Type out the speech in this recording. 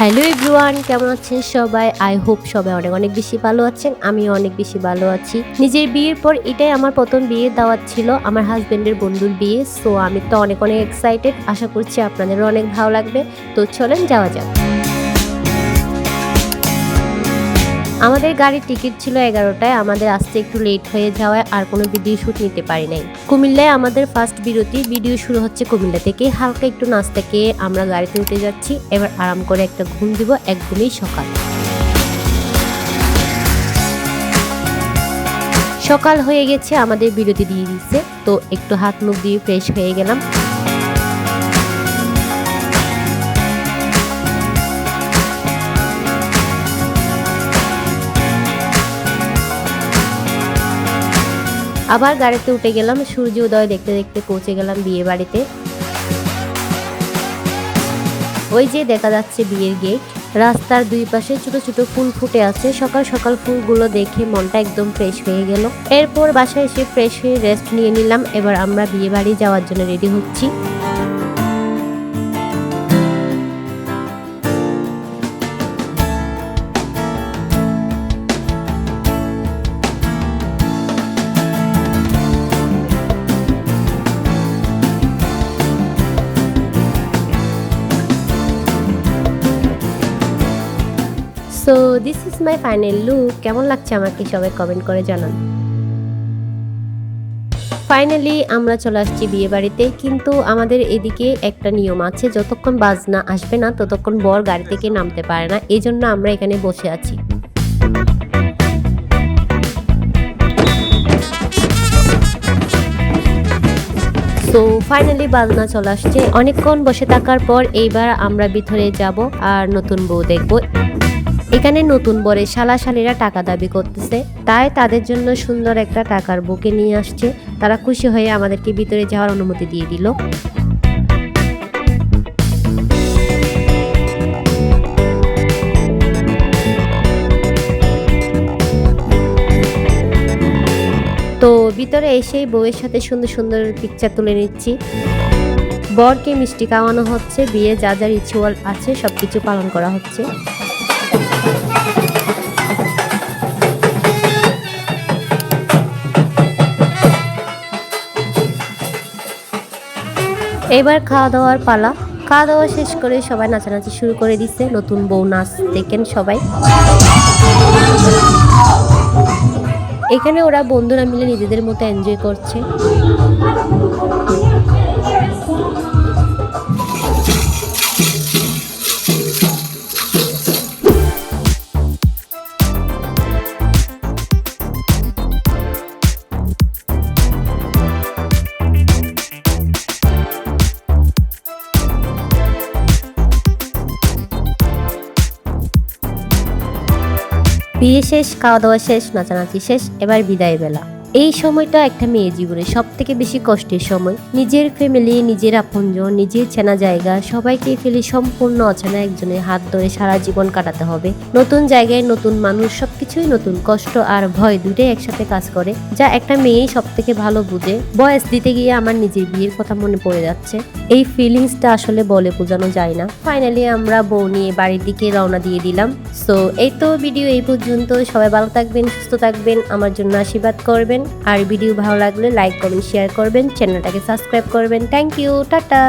Hello everyone কেমন আছেন সবাই? আই হোপ সবাই অনেক অনেক বেশি ভালো আছেন আমি অনেক বেশি ভালো আছি। নিজের বিয়ের পর এটাই আমার প্রথম বিয়ে দাওয়াত ছিল, আমার হাজব্যান্ডের বন্ধুর বিয়ে। সো আমি তো অনেক অনেক এক্সাইটেড আশা করছি আপনাদেরও অনেক ভালো লাগবে। তো চলেন যাওয়া যাক। আমাদের গাড়ির টিকিট ছিল এগারোটায়, আমাদের আসতে একটু লেট হয়ে যাওয়ায় আর কোনো ভিডিও শ্যুট নিতে পারি নাই। কুমিল্লায় আমাদের ফার্স্ট বিরতি ভিডিও শুরু হচ্ছে কুমিল্লা থেকে। হালকা একটু নাস্তা খেয়ে আমরা গাড়িতে উঠে যাচ্ছি। এবার আরাম করে একটা ঘুম দিব একদমই সকাল। সকাল হয়ে গেছে, আমাদের বিরতি দিয়ে দিচ্ছে তো একটু হাত মুখ দিয়ে ফ্রেশ হয়ে গেলাম। আবার গাড়িতে উঠে গেলাম, সূর্য উদয় দেখতে দেখতে পৌঁছে গেলাম বিয়ে বাড়িতে। ওই যে দেখা যাচ্ছে বিয়ের গেট রাস্তার দুই পাশে ছোট ছোট ফুল ফুটে আছে, সকাল সকাল ফুলগুলো দেখে মনটা একদম ফ্রেশ হয়ে গেল। এরপর বাসায় এসে ফ্রেশ হয়ে রেস্ট নিয়ে নিলাম, এবার আমরা বিয়ে বাড়ি যাওয়ার জন্য রেডি হচ্ছি। So this is my final look কেমন লাগছে আমাকে সবাই কমেন্ট করে জানান। ফাইনালি আমরা চলে আসছি বিয়ে বাড়িতে, কিন্তু আমাদের এদিকে একটা নিয়ম আছে, যতক্ষণ বাজনা আসবে না, ততক্ষণ বর গাড়ি থেকে নামতে পারে না এই জন্য আমরা এখানে বসে আছি। তো ফাইনালি বাজনা চলে আসছে, অনেকক্ষণ বসে থাকার পর এইবার আমরা ভিতরে যাব আর নতুন বউ দেখব। এখানে নতুন বরে শালা শালিরা টাকা দাবি করতেছে। তাই তাদের জন্য সুন্দর একটা টাকার বুকে নিয়ে আসছে। তারা খুশি হয়ে আমাদেরকে ভিতরে যাওয়ার অনুমতি দিয়ে দিল। তো ভিতরে এসেই বউয়ের সাথে সুন্দর সুন্দর পিকচার তুলে নিচ্ছি। বরকে মিষ্টি খাওয়ানো হচ্ছে, বিয়ে, যা যা রিচুয়াল আছে, সবকিছু পালন করা হচ্ছে। এবার খাওয়া দাওয়ার পালা। খাওয়া দাওয়া শেষ করে সবাই নাচানাচি শুরু করে দিচ্ছে নতুন বউ নাচ দেখেন সবাই। এখানে ওরা বন্ধুরা মিলে নিজেদের মতো এনজয় করছে। বিয়ে শেষ খাওয়া দাওয়া শেষ নাচানাচি শেষ এবার বিদায় বেলা। এই সময়টা একটা মেয়ে জীবনে সব থেকে বেশি কষ্টের সময়। নিজের ফ্যামিলি নিজের আপনজন, নিজের চেনা জায়গা, সবাইকে ফেলে সম্পূর্ণ অচেনা একজনের হাত ধরে সারা জীবন কাটাতে হবে। নতুন জায়গায় নতুন মানুষ, সবকিছুই নতুন। কষ্ট আর ভয় দুটোই একসাথে কাজ করে, যা একটা মেয়েই সব থেকে ভালো বুঝে। বয়স দিতে গিয়ে আমার নিজের বিয়ের কথা মনে পড়ে যাচ্ছে। এই ফিলিংসটা আসলে বলে বোঝানো যায় না। ফাইনালি আমরা বউ নিয়ে বাড়ির দিকে রওনা দিয়ে দিলাম। সো এই তো ভিডিও এই পর্যন্ত। সবাই ভালো থাকবেন, সুস্থ থাকবেন। আমার জন্য আশীর্বাদ করবেন। আর ভিডিও ভালো লাগলে লাইক কমেন্ট শেয়ার করবেন চ্যানেলটাকে সাবস্ক্রাইব করবেন। Thank you tata.